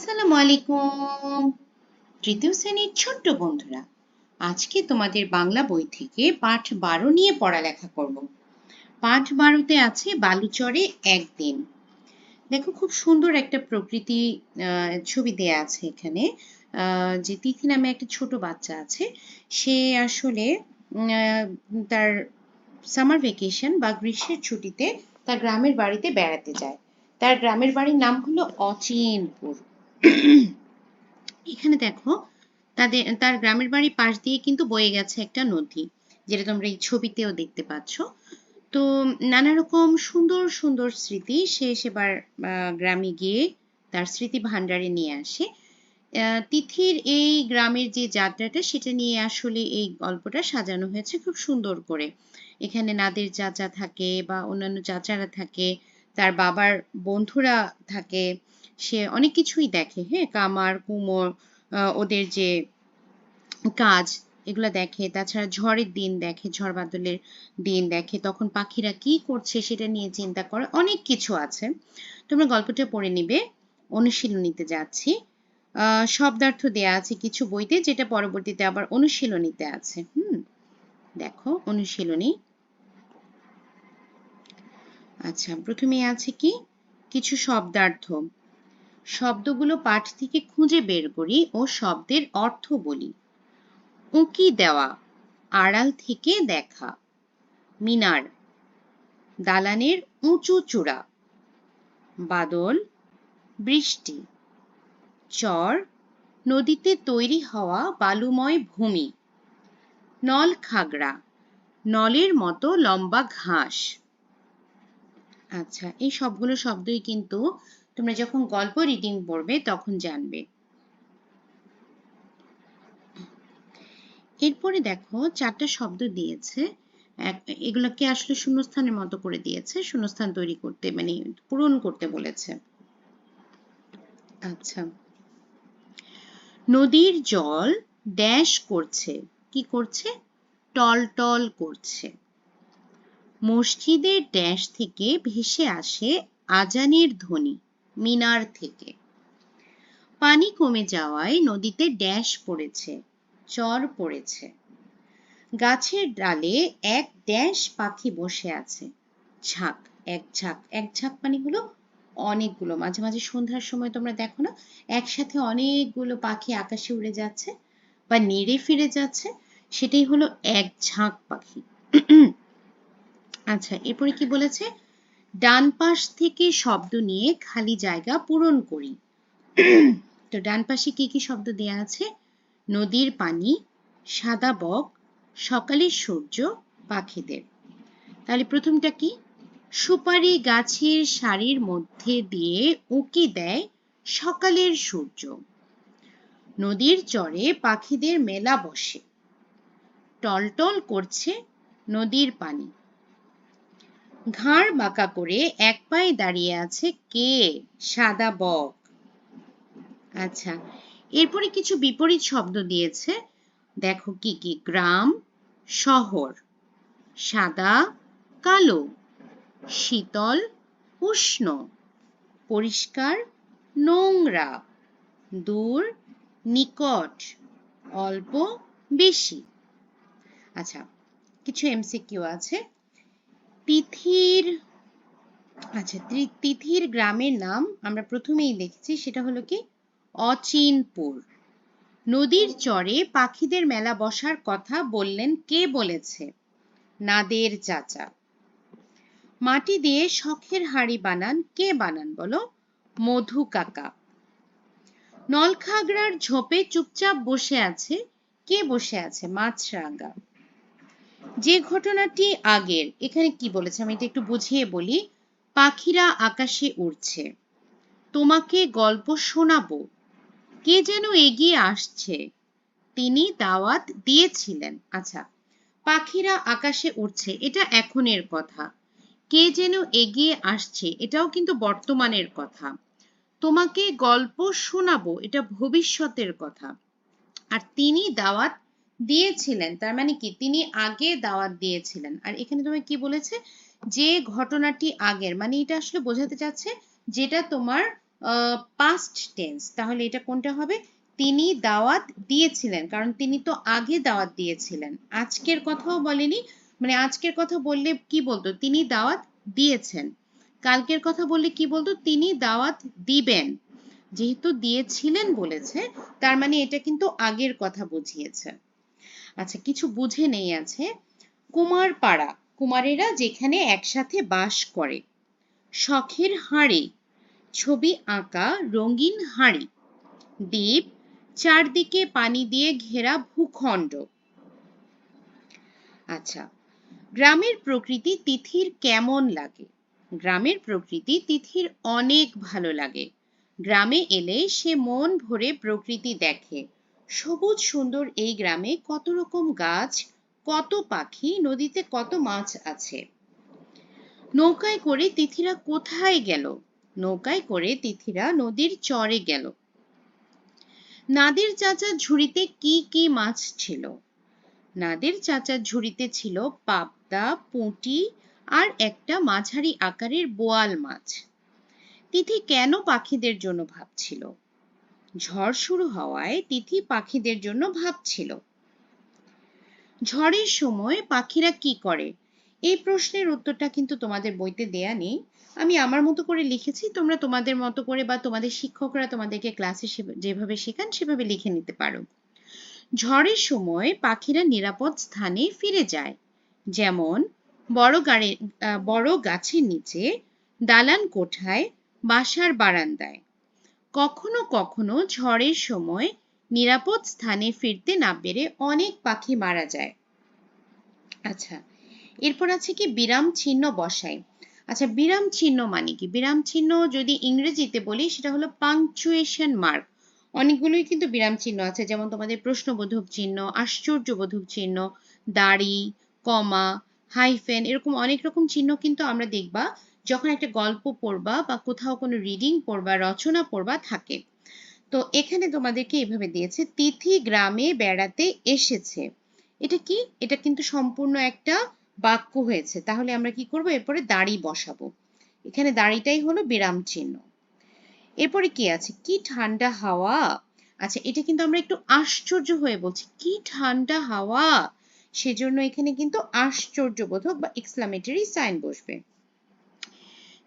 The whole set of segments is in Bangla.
আসসালামু আলাইকুম। তৃতীয় শ্রেণির ছোট্ট বন্ধুরা, আজকে তোমাদের বাংলা বই থেকে পাঠ বারো নিয়ে পড়ালেখা করব। পাঠ বারোতে আছে বালুচরে একদিন। দেখো খুব সুন্দর একটা প্রকৃতি ছবি দেয়া আছে এখানে যে তিথি নামে একটা ছোট বাচ্চা আছে। সে আসলে তার সামার ভেকেশন বা গ্রীষ্মের ছুটিতে তার গ্রামের বাড়িতে বেড়াতে যায়। তার গ্রামের বাড়ির নাম হলো অচিনপুর। এখানে দেখো, তাদের, তার গ্রামের বাড়ির পাশ দিয়ে কিন্তু বয়ে গেছে একটা নদী, যেটা তোমরা এই ছবিতেও দেখতে পাচ্ছ। তো নানা রকম সুন্দর সুন্দর স্মৃতি সে সেবার গ্রামে গিয়ে তার স্মৃতি ভান্ডারে নিয়ে আসে। তিথির এই গ্রামের যে যাত্রাটা, সেটা নিয়ে আসলে এই গল্পটা সাজানো হয়েছে খুব সুন্দর করে। এখানে নাদের চাচা থাকে বা অন্যান্য চাচারা থাকে তার বাবার বন্ধুরা থাকে, সে অনেক কিছুই দেখে হ্যাঁ? কামার, কুমোর ওদের যে কাজ, এগুলো দেখে। তাছাড়া ঝড়ের দিন দেখে, ঝড় বাদলের দিন দেখে, তখন পাখিরা কি করছে সেটা নিয়ে চিন্তা করে, অনেক কিছু আছে। তোমরা গল্পটা পড়ে নিবে। অনুশীলনীতে যাচ্ছি। শব্দার্থ দেয়া আছে কিছু বইতে, যেটা পরবর্তীতে আবার অনুশীলনীতে আছে। হুম, দেখো, অনুশীলনী। আচ্ছা প্রথমে আছে কি? কিছু শব্দার্থ। শব্দগুলো পাঠ থেকে খুঁজে বের করি ও শব্দের অর্থ বলি। উঁকি দেওয়া, আড়াল থেকে দেখা। মিনার, দালানের উঁচু চূড়া। বাদল, বৃষ্টি। চর, নদীতে তৈরি হওয়া বালুময় ভূমি। নল খাগড়া, নলের মতো লম্বা ঘাস। আচ্ছা এই সবগুলো শব্দই কিন্তু তোমরা যখন গল্প রিডিং পড়বে তখন জানবে। এরপরে দেখো, চারটা শব্দ দিয়েছে। এগুলোকে আসলে শূন্যস্থানের মতো করে দিয়েছে, শূন্যস্থান তৈরি করতে মানে পূরণ করতে বলেছে। আচ্ছা। নদীর জল ড্যাশ করছে। কি করছে? টলটল করছে। মসজিদের ড্যাশ থেকে ভেসে আসে আজানের ধ্বনি, মিনার থেকে। পানি কমে যাওয়ায় নদীতে ড্যাশ পড়েছে, চর পড়েছে। গাছের ডালে এক ড্যাশ পাখি বসে আছে। ঝাঁক এক ঝাঁক এক ঝাঁক মানে অনেকগুলো। মাঝে মাঝে সন্ধ্যার সময় তোমরা দেখো না, একসাথে অনেকগুলো পাখি আকাশে উড়ে যাচ্ছে বা নেড়ে ফিরে যাচ্ছে। সেটাই হলো এক ঝাঁক পাখি। আচ্ছা এরপরে কি বলেছে? ডান পাশ থেকে শব্দ নিয়ে খালি জায়গা পূরণ করি। তো ডান পাশে কি কি শব্দ দেয়া আছে? নদীর পানি, সাদা বক, সকালের সূর্য, পাখিদের। তাহলে প্রথমটা কি? সুপারি গাছের সারির মধ্যে দিয়ে উঁকি দেয় সকালের সূর্য। নদীর চরে পাখিদের মেলা বসে। টলটল করছে নদীর পানি। ঘাড় বাঁকা করে এক পায়ে দাঁড়িয়ে আছে কে? সাদা বক। আচ্ছা এরপরে কিছু বিপরীত শব্দ দিয়েছে। দেখো কি কি, গ্রাম, শহর। সাদা, কালো, শীতল, উষ্ণ, পরিষ্কার, নোংরা, দূর, নিকট, অল্প, বেশি। আচ্ছা কিছু এমসিকিউ আছে। তিথির আচ্ছা তিথির গ্রামের নাম আমরা প্রথমেই দেখেছি, সেটা হলো কি? অচিনপুর। নদীর চরে পাখিদের মেলা বসার কথা বললেন কে বলেছে? নাদের চাচা। মাটি দিয়ে শখের হাড়ি বানান কে বানান বলো? মধু কাকা। নলখাগড়ার ঝোপে চুপচাপ বসে আছে, কে বসে আছে? মাছরাঙা। যে ঘটনাটি আগের, এখানে কি বলেছে? আমি এটা একটু বুঝিয়ে বলি। পাখিরা আকাশে উড়ছে। তোমাকে গল্প শোনাবো। কে যেন এগিয়ে আসছে। তিনি দাওয়াত দিয়েছিলেন। আচ্ছা পাখিরা আকাশে উড়ছে, এটা এখনের কথা। কে যেন এগিয়ে আসছে, এটাও কিন্তু বর্তমানের কথা। তোমাকে গল্প শোনাবো, এটা ভবিষ্যতের কথা। আর তিনি দাওয়াত দিয়েছিলেন, তার মানে কি? তিনি আগে দাওয়াত দিয়েছিলেন। আর এখানে তোমায় কি বলেছে? যে ঘটনাটি আগের মানে এটা আসলে বোঝাতে চাচ্ছে যেটা তোমার পাস্ট টেন্স তাহলে এটা কোনটা হবে? তিনি দাওয়াত দিয়েছিলেন, কারণ তিনি তো আগে দাওয়াত দিয়েছিলেন। আজকের কথাও বলেনি মানে আজকের কথা বললে কি বলতো? তিনি দাওয়াত দিয়েছেন। কালকের কথা বললে কি বলতো? তিনি দাওয়াত দিবেন। যেহেতু দিয়েছিলেন বলেছে, তার মানে এটা কিন্তু আগের কথা বুঝিয়েছে। আচ্ছা কিছু বুঝে নেই আছে। কুমার পাড়া কুমারেরা যেখানে একসাথে বাস করে। শখের হাড়ি, ছবি আঁকা, রঙিন হাড়ি। দ্বীপ, চারদিকে পানি দিয়ে ঘেরা ভূখণ্ড। আচ্ছা গ্রামের প্রকৃতি তিথির কেমন লাগে? গ্রামের প্রকৃতি তিথির অনেক ভালো লাগে। গ্রামে এলে সে মন ভরে প্রকৃতি দেখে। সবুজ সুন্দর এই গ্রামে কত রকম গাছ, কত পাখি, নদীতে কত মাছ আছে? নৌকায় করে তিথিরা কোথায় গেল? নৌকায় করে তিথিরা নদীর চরে গেল। নাদের চাচার ঝুড়িতে কি কি মাছ ছিল? নাদের চাচার ঝুড়িতে ছিল পাবদা, পুঁটি আর একটা মাঝারি আকারের বোয়াল মাছ। তিথি কেন পাখিদের জন্য ভাবছিল? ঝড় শুরু হওয়ায় তিথি পাখিদের জন্য ভাবছিল ঝড়ের সময় পাখিরা কি করে? এই প্রশ্নের উত্তরটা কিন্তু তোমাদের বইতে দেয়া নেই। আমি আমার মতো করে লিখেছি, তোমরা তোমাদের মতো করে বা তোমাদের শিক্ষকরা তোমাদেরকে ক্লাসে যেভাবে শেখান সেভাবে লিখে নিতে পারো। ঝড়ের সময় পাখিরা নিরাপদ স্থানে ফিরে যায়। যেমন, বড় গাড়ি বড় গাছের নিচে দালান কোঠায় বাসার বারান্দায়। কখনো কখনো ঝড়ের সময় নিরাপদ স্থানে ফিরতে না পেরে অনেক পাখি মারা যায়। আচ্ছা এরপর আছে কি বিরাম চিহ্ন বসাই। আচ্ছা বিরাম চিহ্ন মানে কি? বিরাম চিহ্ন যদি ইংরেজিতে বলি, সেটা হলো পাংচুয়েশন মার্ক অনেকগুলোই কিন্তু বিরাম চিহ্ন আছে, যেমন তোমাদের প্রশ্নবোধক চিহ্ন, আশ্চর্যবোধক চিহ্ন, দাড়ি, কমা হাইফেন এরকম অনেক রকম চিহ্ন কিন্তু আমরা দেখবা যখন একটা গল্প পড়বা বা কোথাও কোনো রিডিং পড়বা, রচনা পড়বা, থাকে। তো এখানে তোমাদেরকে এভাবে দিয়েছে, তিথি গ্রামে বেড়াতে এসেছে। এটা কি? এটা কিন্তু সম্পূর্ণ একটা বাক্য হয়েছে। তাহলে আমরা কি করব? এরপরে দাড়ি বসাবো। এখানে দাড়িটাই হলো বিরাম চিহ্ন। এরপরে কি আছে? কি ঠান্ডা হাওয়া? আচ্ছা এটা কিন্তু আমরা একটু আশ্চর্য হয়ে বলছি। কি ঠান্ডা হাওয়া? সেজন্য এখানে কিন্তু আশ্চর্যবোধক বা এক্সক্লামেটরি সাইন বসবে।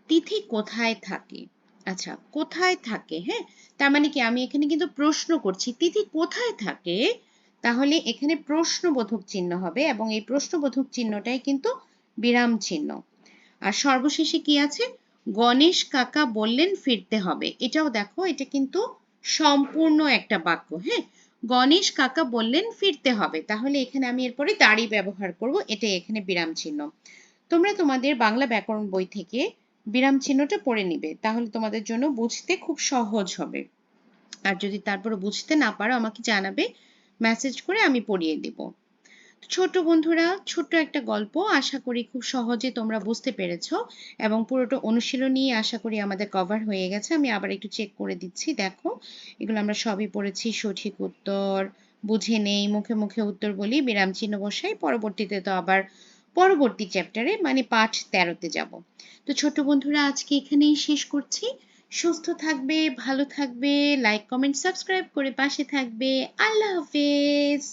তিথি কোথায় থাকে? আচ্ছা কোথায় থাকে হ্যাঁ? তার মানে কি আমি এখানে কিন্তু প্রশ্ন করছি, তিথি কোথায় থাকে? তাহলে এখানে প্রশ্নবোধক চিহ্ন হবে এবং এই প্রশ্নবোধক চিহ্নটাই কিন্তু বিরাম চিহ্ন। আর সর্বশেষে কি আছে? গণেশ কাকা বললেন ফিরতে হবে। এটাও দেখো, এটা কিন্তু সম্পূর্ণ একটা বাক্য হ্যাঁ? গণেশ কাকা বললেন ফিরতে হবে। তাহলে এখানে আমি এরপরে দাড়ি ব্যবহার করব, এটাই এখানে বিরাম চিহ্ন। তোমরা তোমাদের বাংলা ব্যাকরণ বই থেকে বিরাম চিহ্নটা পড়ে নিবে, তাহলে তোমাদের জন্য বুঝতে খুব সহজ হবে। আর যদি তারপরে বুঝতে না পারো, আমাকে জানাবে মেসেজ করে আমি পড়িয়ে দেব। ছোট বন্ধুরা, ছোট্ট একটা গল্প, আশা করি খুব সহজে তোমরা বুঝতে পেরেছ, এবং পুরোটা অনুশীলনী আশা করি আমাদের কভার হয়ে গেছে। আমি আবার একটু চেক করে দিচ্ছি, দেখো। এগুলো আমরা সবই পড়েছি, সঠিক উত্তর, বুঝে নেই, মুখে মুখে উত্তর বলি, বিরাম চিহ্ন বসাই, পরবর্তীতে তো আবার পরবর্তী চ্যাপ্টারে মানে পাঠ তেরোতে যাব। তো ছোট বন্ধুরা, আজকে এখানেই শেষ করছি। সুস্থ থাকবে, ভালো থাকবে লাইক কমেন্ট সাবস্ক্রাইব করে পাশে থাকবে। আল্লাহ হাফেজ!